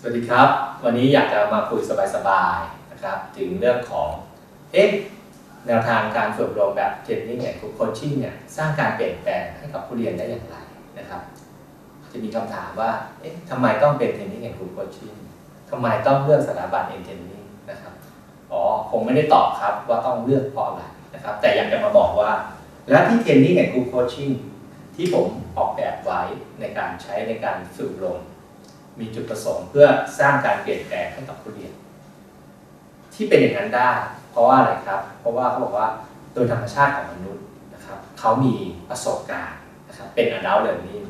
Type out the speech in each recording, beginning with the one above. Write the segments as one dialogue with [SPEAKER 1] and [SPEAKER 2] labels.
[SPEAKER 1] สวัสดีครับ วันนี้อยากจะมาคุยสบายๆนะครับ ถึงเรื่องของเอ๊ะแนวทางการฝึกอบรมแบบเทรนนิ่งแอนด์โคชชิ่งเนี่ยสร้างการเปลี่ยนแปลงให้กับผู้เรียนได้อย่างไรนะครับ จะมีคำถามว่าเอ๊ะทำไมต้องเป็นเทรนนิ่งแอนด์โคชชิ่งทำไมต้องเลือกสถาบันเอ็นเทรนนิ่งนะครับอ๋อคงไม่ได้ตอบครับว่าต้องเลือกเพราะอะไรนะครับ แต่อยากจะมาบอกว่า และที่เทรนนิ่งแอนด์โคชชิ่งที่ผมออกแบบไว้ในการใช้ในการฝึกอบรม มีจุดประสงค์เพื่อสร้างการเปลี่ยนแปลงให้กับผู้เรียน ที่เป็นอย่างนั้นได้ เพราะว่าอะไรครับ เพราะว่าเขาบอกว่าโดยธรรมชาติของมนุษย์นะครับเขามีประสบการณ์นะครับเป็น adult learning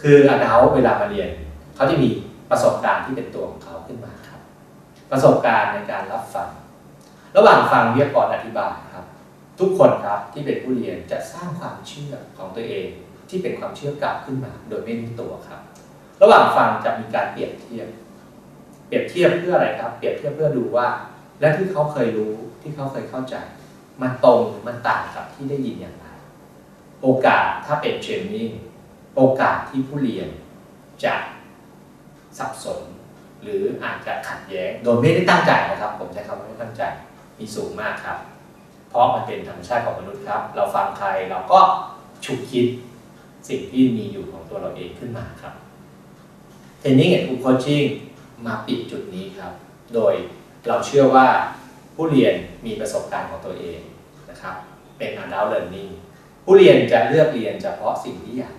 [SPEAKER 1] คือ adult เวลามาเรียนเขาจะมีประสบการณ์ที่เป็นตัวของเขาขึ้นมาครับ ประสบการณ์ในการรับฟัง ระหว่างฟังวิทยากรอธิบายครับ ทุกคนครับที่เป็นผู้เรียนจะสร้างความเชื่อของตัวเองที่เป็นความเชื่อเก่าขึ้นมา โดยไม่รู้ตัวครับ ระหว่างฟังจะมีการเปรียบเทียบ เปรียบเทียบเพื่ออะไรครับ เปรียบเทียบเพื่อดูว่า และที่เขาเคยรู้ที่เขาเคยเข้าใจ มันตรงมันต่างกับที่ได้ยินอย่างไร โอกาสถ้าเป็นเทรนนิ่งโอกาสที่ผู้เรียนจะสับสน หรืออาจจะขัดแย้ง โดยไม่ได้ตั้งใจนะครับ ผมใช้คำว่าไม่ตั้งใจมีสูงมากครับ เพราะมันเป็นธรรมชาติของมนุษย์ครับ เราฟังใครเราก็ฉุกคิดสิ่งที่มีอยู่ของตัวเราเองขึ้นมาครับ เทรนนิ่งแอนด์คูโคชชิ่งมาปิดจุดนี้ครับ โดยเราเชื่อว่าผู้เรียนมีประสบการณ์ของตัวเองนะครับ เป็น adult learning ผู้เรียนจะเลือกเรียนเฉพาะสิ่งที่อยาก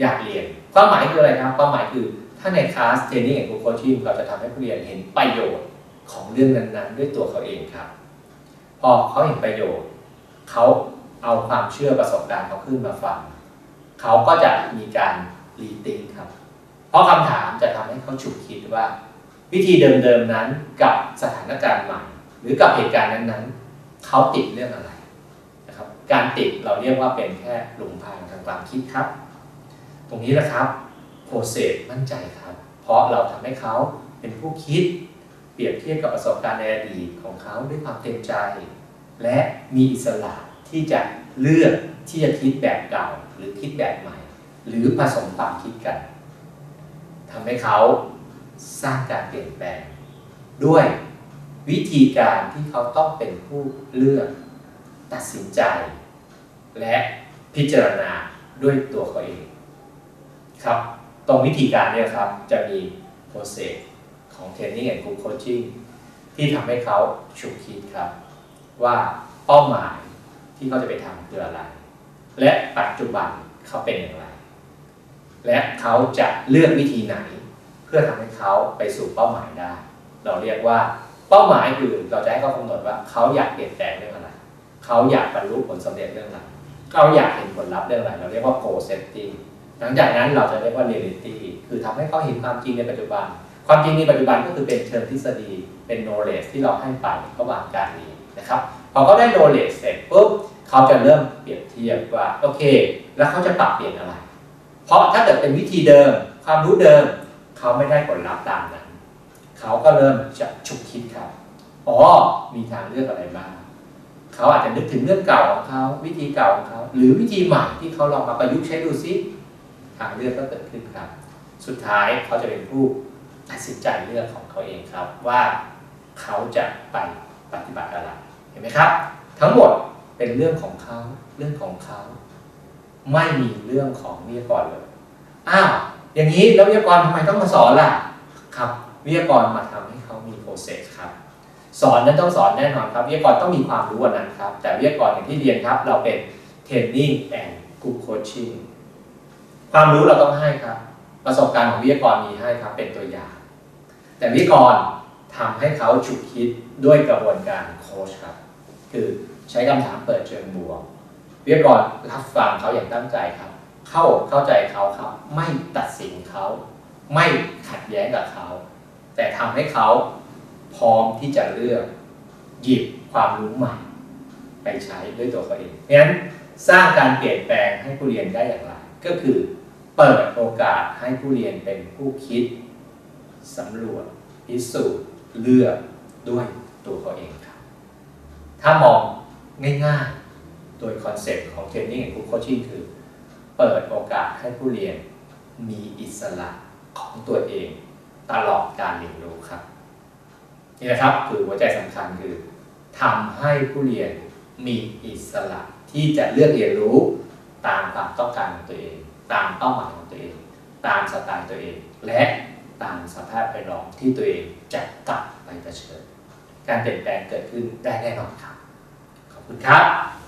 [SPEAKER 1] อยากเรียน ความหมายคืออะไรครับ ความหมายคือถ้าในคลาสเทรนนิ่งแอนด์คูโคชชิ่งเราจะทำให้ผู้เรียนเห็นประโยชน์ของเรื่องนั้นๆ ด้วยตัวเขาเองครับ พอเขาเห็นประโยชน์เขาเอาความเชื่อประสบการณ์เขาขึ้นมาฟัง เขาก็จะมีการรีติงครับ ราะคำถามจะทำให้เขาฉุกคิดว่า วิธีเดิมๆนั้นกับสถานการณ์ใหม่ หรือกับเหตุการณ์นั้นๆเขาติดเรื่องอะไรนะครับ การติดเราเรียกว่าเป็นแค่หลงทางทางความคิดครับ ตรงนี้แหละครับโปรเซสมั่นใจครับ เพราะเราทำให้เขาเป็นผู้คิดเปรียบเทียบกับประสบการณ์ในอดีตของเขาด้วยความเต็มใจ และมีอิสระที่จะเลือกที่จะคิดแบบเก่าหรือคิดแบบใหม่ หรือผสมความคิดกัน ทำให้เขาสร้างการเปลี่ยนแปลง ด้วยวิธีการที่เขาต้องเป็นผู้เลือก ตัดสินใจ และพิจารณาด้วยตัวเขาเองครับตรงวิธีการเนี่ยครับจะมีโปรเซสของ Training and Group Coaching ที่ทำให้เขาฉุกคิดครับ ว่าเป้าหมายที่เขาจะไปทำคืออะไร และปัจจุบันเขาเป็นอย่างไร และเขาจะเลือกวิธีไหน เพื่อทำให้เขาไปสู่เป้าหมายได้ เราเรียกว่าเป้าหมายคือเราจะให้เขากำหนดว่าเขาอยากเปลี่ยนแปลงเรื่องอะไร เขาอยากบรรลุผลสำเร็จเรื่องอะไรเขาอยากเห็นผลลัพธ์เรื่องอะไร เราเรียกว่า goal setting หลังจากนั้นเราจะเรียกว่า reality คือทำให้เขาเห็นความจริงในปัจจุบัน ความจริงในปัจจุบันก็คือเป็นเชิงทฤษฎี เป็น knowledge ที่เราให้ไประหว่างการเรียนนะครับ พอเขาได้ knowledge เสร็จปุ๊บเขาจะเริ่มเปรียบเทียบว่าโอเค แล้วเขาจะปรับเปลี่ยนอะไร เพราะถ้าเกิดเป็นวิธีเดิม ความรู้เดิม เขาไม่ได้ผลลัพธ์ตามนั้น เขาก็เริ่มจะฉุกคิดครับอ๋อมีทางเลือกอะไรบ้างเขาอาจจะนึกถึงเรื่องเก่าของเขาวิธีเก่าของเขาหรือวิธีใหม่ที่เขาลองมาประยุกต์ใช้ดูซิทางเลือกก็เกิดขึ้นครับ สุดท้ายเขาจะเป็นผู้ตัดสินใจเลือกของเขาเองครับว่าเขาจะไปปฏิบัติอะไรเห็นไหมครับ ทั้งหมดเป็นเรื่องของเขาเรื่องของเขา ไม่มีเรื่องของวิทยากรเลย อ้าว อย่างนี้แล้ววิทยากรทำไมต้องมาสอนล่ะ ครับ วิทยากรมาทำให้เขามีโปรเซสครับ สอนนั้นต้องสอนแน่นอนครับ วิทยากรต้องมีความรู้อันนั้นครับ แต่วิทยากรอย่างที่เรียนครับ เราเป็น training and group coaching ความรู้เราต้องให้ครับ ประสบการณ์ของวิทยากรมีให้ครับ เป็นตัวอย่าง แต่วิทยากรทำให้เขาฉุกคิดด้วยกระบวนการโคชครับ คือใช้คำถามเปิดเชิงบวก วิทยากรรับฟังเขาอย่างตั้งใจครับ เข้าเข้าใจเขาครับ ไม่ตัดสินเขา ไม่ขัดแย้งกับเขา แต่ทำให้เขาพร้อมที่จะเลือก หยิบความรู้ใหม่ ไปใช้ด้วยตัวเขาเองเพราะฉะนั้นสร้างการเปลี่ยนแปลงให้ผู้เรียนได้อย่างไร ก็คือเปิดโอกาสให้ผู้เรียนเป็นผู้คิดสำรวจพิสูจน์เลือกด้วยตัวเขาเองครับ ถ้ามองง่ายๆ โดยคอนเซ็ปต์ของเทรนนิ่งและโคชชิ่งคือ เปิดโอกาสให้ผู้เรียนมีอิสระของตัวเองตลอดการเรียนรู้ครับ นี่นะครับคือหัวใจสำคัญคือทำให้ผู้เรียนมีอิสระที่จะเลือกเรียนรู้ตามความต้องการของตัวเอง ตามเป้าหมายของตัวเอง ตามสไตล์ตัวเอง และตามสภาพแวดล้อมที่ตัวเองจะกลับไปเผชิญการเปลี่ยนแปลงเกิดขึ้นได้แน่นอนครับ ขอบคุณครับ